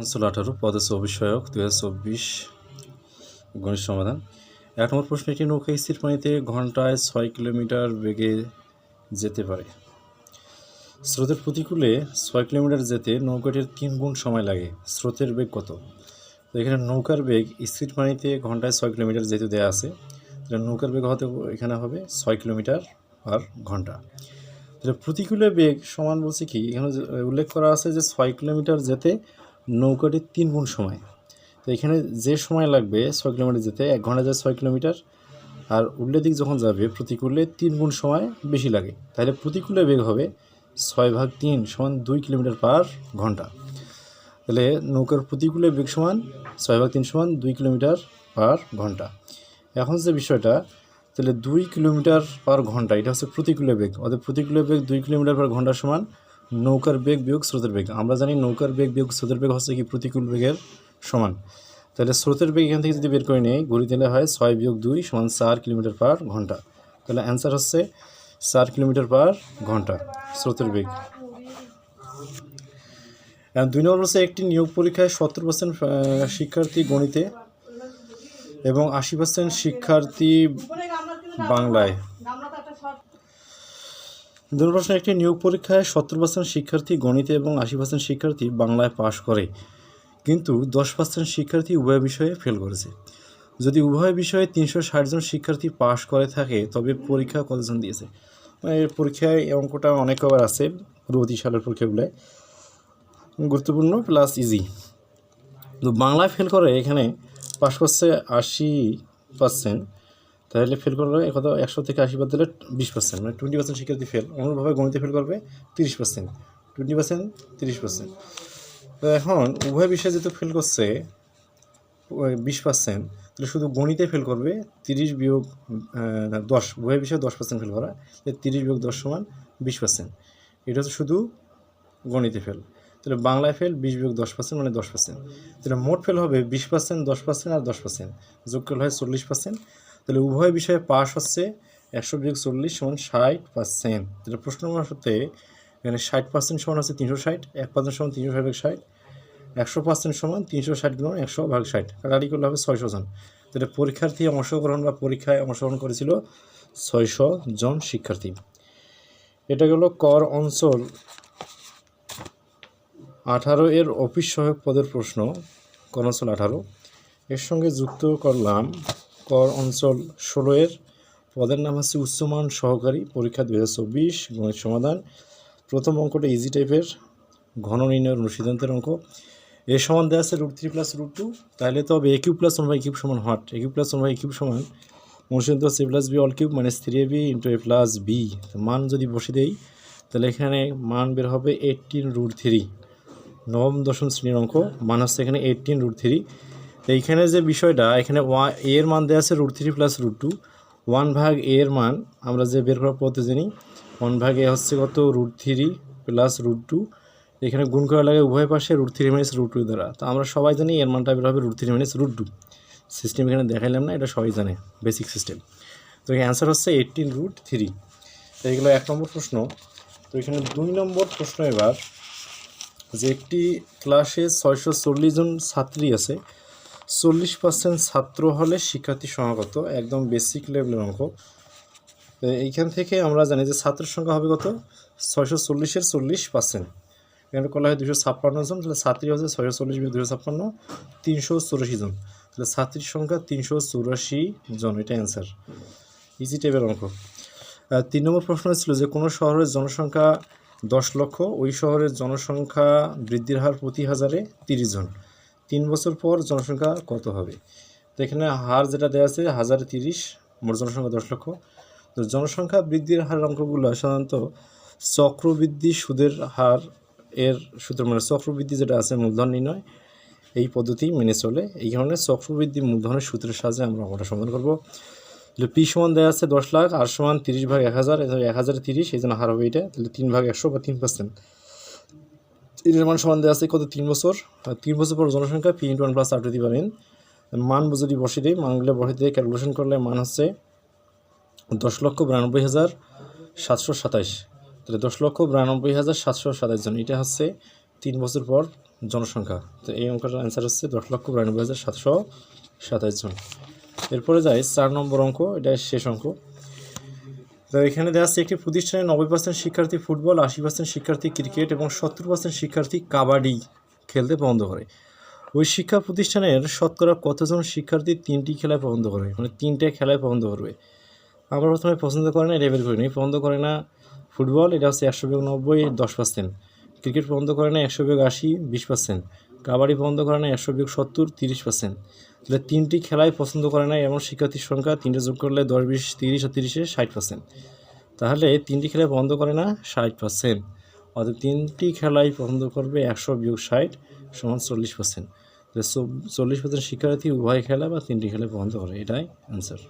অঞ্চল আঠারো পদস্থ অভিষয়ক দু হাজার চব্বিশ। গণিত সমাধান। এক নম্বর প্রশ্ন, একটি নৌকা স্থির পানিতে ঘন্টায় ছয় কিলোমিটার বেগে যেতে পারে। স্রোতের প্রতিকূলে ছয় কিলোমিটার যেতে নৌকাটির তিন গুণ সময় লাগে। স্রোতের বেগ কত? তো এখানে নৌকার বেগ স্থির পানিতে ঘন্টায় ছয় কিলোমিটার যেহেতু দেওয়া আছে, তাহলে নৌকার বেগ হতে এখানে হবে ছয় কিলোমিটার পার ঘণ্টা। তাহলে প্রতিকূলে বেগ সমান বলছে কি? এখানে উল্লেখ করা আছে যে ছয় কিলোমিটার যেতে নৌকাটির তিন গুণ সময়। তো এখানে যে সময় লাগবে ছয় কিলোমিটার যেতে, এক ঘণ্টা যায় ছয় কিলোমিটার। আর উল্লের দিক যখন যাবে, প্রতিকূলে তিন গুণ সময় বেশি লাগে। তাহলে প্রতিকূলে বেগ হবে ছয় ভাগ তিন সমান দুই কিলোমিটার পার ঘণ্টা। তাহলে নৌকার প্রতিকূলে বেগ সমান ছয় ভাগ তিন সমান দুই কিলোমিটার পার ঘণ্টা। এখন যে বিষয়টা, তাহলে দুই কিলোমিটার পার ঘণ্টা, এটা হচ্ছে প্রতিকূলে বেগ। অর্থাৎ প্রতিকূলে বেগ দুই কিলোমিটার পার ঘণ্টা সমান নৌকার বেগ বিয়োগ স্রোতের বেগ। আমরা জানি নৌকার বেগ বিয়োগ স্রোতের বেগ হচ্ছে কি? প্রতিকূল বেগের সমান। তাহলে স্রোতের বেগ এখান থেকে যদি বের করে নেই ঘুরি দিলে হয় ছয় বিয়োগ দুই সমান চার কিলোমিটার পার ঘণ্টা। তাহলে অ্যান্সার হচ্ছে চার কিলোমিটার পার ঘণ্টা স্রোতের বেগ। দুই নম্বর হচ্ছে একটি নিয়োগ পরীক্ষায় সত্তর পার্সেন্ট শিক্ষার্থী গণিতে এবং আশি পার্সেন্ট শিক্ষার্থী বাংলায়। প্রশ্ন একটি নিয়োগ পরীক্ষায় সত্তর পার্সেন্ট শিক্ষার্থী গণিতে এবং আশি পার্সেন্ট শিক্ষার্থী বাংলায় পাশ করে, কিন্তু দশ পার্সেন্ট শিক্ষার্থী উভয় বিষয়ে ফেল করেছে। যদি উভয় বিষয়ে তিনশো ষাট জন শিক্ষার্থী পাশ করে থাকে, তবে পরীক্ষা কতজন দিয়েছে? এর পরীক্ষায় এই অঙ্কটা অনেক কবার আছে পূর্ববর্তী সালের পরীক্ষাগুলোয়। গুরুত্বপূর্ণ প্লাস ইজি তো বাংলায় ফেল করে এখানে পাশ করছে আশি পার্সেন্ট তাহলে ফেল করলে কত একশো থেকে আশি বাদ দিলে বিশ পার্সেন্ট মানে টোয়েন্টি পার্সেন্ট শিক্ষার্থী ফেল অনুরূপভাবে গণিতে ফেল করবে তিরিশ পার্সেন্ট টোয়েন্টি পার্সেন্ট তিরিশ পার্সেন্ট তো এখন উভয় বিষয়ে যেহেতু ফেল করছে বিশ পার্সেন্ট তাহলে শুধু গণিতে ফেল করবে তিরিশ বিয়োগ দশ, উভয় বিষয়ে দশ পার্সেন্ট ফেল করা তিরিশ বিয়োগ দশ সমান বিশ পার্সেন্ট এটা হচ্ছে শুধু গণিতে ফেল তাহলে বাংলায় ফেল বিশ বিয়োগ দশ পার্সেন্ট মানে দশ পার্সেন্ট তাহলে মোট ফেল হবে বিশ পার্সেন্ট দশ পার্সেন্ট আর দশ পার্সেন্ট যোগ করলে হয় চল্লিশ পার্সেন্ট তাহলে উভয় বিষয়ে পাস হচ্ছে একশো বিয়োগ চল্লিশ সমান ষাট পার্সেন্ট তাহলে প্রশ্ন হতে এখানে ষাট পার্সেন্ট সমান হচ্ছে তিনশো ষাট, এক পার্সেন্ট সমান তিনশো ষাট ভাগ ষাট, একশো পার্সেন্ট সমান তিনশো ষাট গুণ একশো ভাগ ষাট। কাটারি করলে হবে ছয়শো জন। তাহলে পরীক্ষার্থী অংশগ্রহণ বা পরীক্ষায় অংশগ্রহণ করেছিল ছয়শো জন শিক্ষার্থী। এটা গেল কর অঞ্চল। আঠারো এর অফিস সহায়ক পদের প্রশ্ন, কর অঞ্চল আঠারো। এর সঙ্গে যুক্ত করলাম কর অঞ্চল ষোলো এর পদের নাম হচ্ছে উচ্চমান সহকারী পরীক্ষা দু হাজার চব্বিশ গণিত সমাধান। প্রথম অঙ্কটা ইজি টাইপের ঘন নির্ণয়ের অনুসিদ্ধান্তের অঙ্ক। এর সমান দেওয়া আছে root three plus root two তাহলে তো হবে A cube plus one by cube সমান hot A cube plus one by cube সমান অনুসিদ্ধান্ত A plus B all cube minus three A B into A plus B মান যদি বসে দেই, তাহলে এখানে মান বের হবে এইটিন রুট থ্রি নবম দশম শ্রেণির অঙ্ক। মান হচ্ছে এখানে এইটিন রুট থ্রি এইখানে যে বিষয়টা, এখানে ওয়া এর মান দেওয়া আছে root three plus root two one ভাগ এর মান আমরা যে বের করার পদ্ধতি জানি ওয়ান ভাগ এ হচ্ছে কত? Root three plus root two এখানে গুণ করা লাগে উভয় পাশে root three minus root two দ্বারা। তো আমরা সবাই জানি এর মানটা বের হবে root three minus root two system এখানে দেখাইলাম না, এটা সবাই জানে বেসিক সিস্টেম তো অ্যান্সার হচ্ছে এইটিন রুট থ্রি তো এগুলো এক নম্বর প্রশ্ন। তো এখানে দুই নম্বর প্রশ্ন এবার, যে একটি ক্লাসে ছয়শো চল্লিশ জন ছাত্রী আছে চল্লিশ পার্সেন্ট ছাত্র হলে শিক্ষার্থী সমাগত, একদম বেসিক লেভেলের অঙ্ক। এইখান থেকে আমরা জানি যে ছাত্রের সংখ্যা হবে কত? ছয়শো চল্লিশের চল্লিশ পার্সেন্ট এখানে করা হয় দুশো ছাপ্পান্ন জন, তাহলে ছাত্রী হচ্ছে ছয়শো চল্লিশ দুশো ছাপ্পান্ন, তিনশো চুরাশি জন। তাহলে ছাত্রীর সংখ্যা তিনশো চুরাশি জন, এটা অ্যান্সার ইজি টাইপের অঙ্ক। তিন নম্বর প্রশ্ন ছিল যে কোনো শহরের জনসংখ্যা দশ লক্ষ, ওই শহরের জনসংখ্যা বৃদ্ধির হার প্রতি হাজারে তিরিশ জন। তিন বছর পর জনসংখ্যা কত হবে? তো এখানে হার যেটা দেওয়া আছে, হাজার তিরিশ, মোট জনসংখ্যা দশ লক্ষ। তো জনসংখ্যা বৃদ্ধির হার অঙ্কগুলো সাধারণত চক্রবৃদ্ধি সুদের হার এর সূত্র মানে চক্রবৃদ্ধি যেটা আছে মূলধন নির্ণয়, এই পদ্ধতি মেনে চলে। এই কারণে চক্রবৃদ্ধি মূলধনের সূত্রের সাহায্যে আমরা অঙ্কটা সমাধান করব। পি সমান দেওয়া আছে দশ লাখ, আর সমান তিরিশ ভাগ এক হাজার এক হাজার তিরিশ, এই জন্য হার হবে এটা। তাহলে তিন ভাগ একশো বা তিন পার্সেন্ট মান সমান দেওয়া আছে কত? তিন বছর। তিন বছর পর জনসংখ্যা P into one plus R to the পারেন মান যদি বসে দিই। মানগুলো বসে দিয়ে ক্যালকুলেশন করলে মান হচ্ছে দশ লক্ষ বিরানব্বই হাজার সাতশো সাতাইশ। তাহলে দশ লক্ষ বিরানব্বই হাজার সাতশো সাতাইশ জন। এটা হচ্ছে তিন বছর পর জনসংখ্যা। তো এই অঙ্কটার অ্যান্সার হচ্ছে দশ লক্ষ বিরানব্বই হাজার সাতশো সাতাশ জন। এরপরে যাই, চার নম্বর অঙ্ক। এটা শেষ অঙ্ক। তো এখানে দেখা যাচ্ছে একটি প্রতিষ্ঠানে নব্বই পার্সেন্ট শিক্ষার্থী ফুটবল, আশি পার্সেন্ট শিক্ষার্থী ক্রিকেট এবং সত্তর পার্সেন্ট শিক্ষার্থী কাবাডি খেলতে পছন্দ করে। ওই শিক্ষা প্রতিষ্ঠানের শতকরা কতজন শিক্ষার্থী তিনটি খেলায় পছন্দ করে? মানে তিনটে খেলায় পছন্দ করবে। আমরা প্রথমে পছন্দ করে না, এটা করি নি। পছন্দ করে না ফুটবল, এটা হচ্ছে একশো বিয়োগ নব্বই, দশ পার্সেন্ট ক্রিকেট পছন্দ করে না, একশো বিয়োগ আশি, বিশ পার্সেন্ট কাবাডি পছন্দ করে না, একশো বিয়োগ সত্তর, তিরিশ পার্সেন্ট তাহলে তিনটি খেলায় পছন্দ করে না, এমন শিক্ষার্থীর সংখ্যা, তিনটে যোগ করলে দশ, বিশ, তিরিশ আর তিরিশে ষাট পার্সেন্ট তাহলে তিনটি খেলায় পছন্দ করে না, ষাট পার্সেন্ট অর্থাৎ তিনটি খেলায় পছন্দ করবে একশো বিয়োগ ষাট সমান চল্লিশ পার্সেন্ট তাহলে চল্লিশ পার্সেন্ট শিক্ষার্থী উভয় খেলা বা তিনটি খেলায় পছন্দ করে, এটাই অ্যান্সার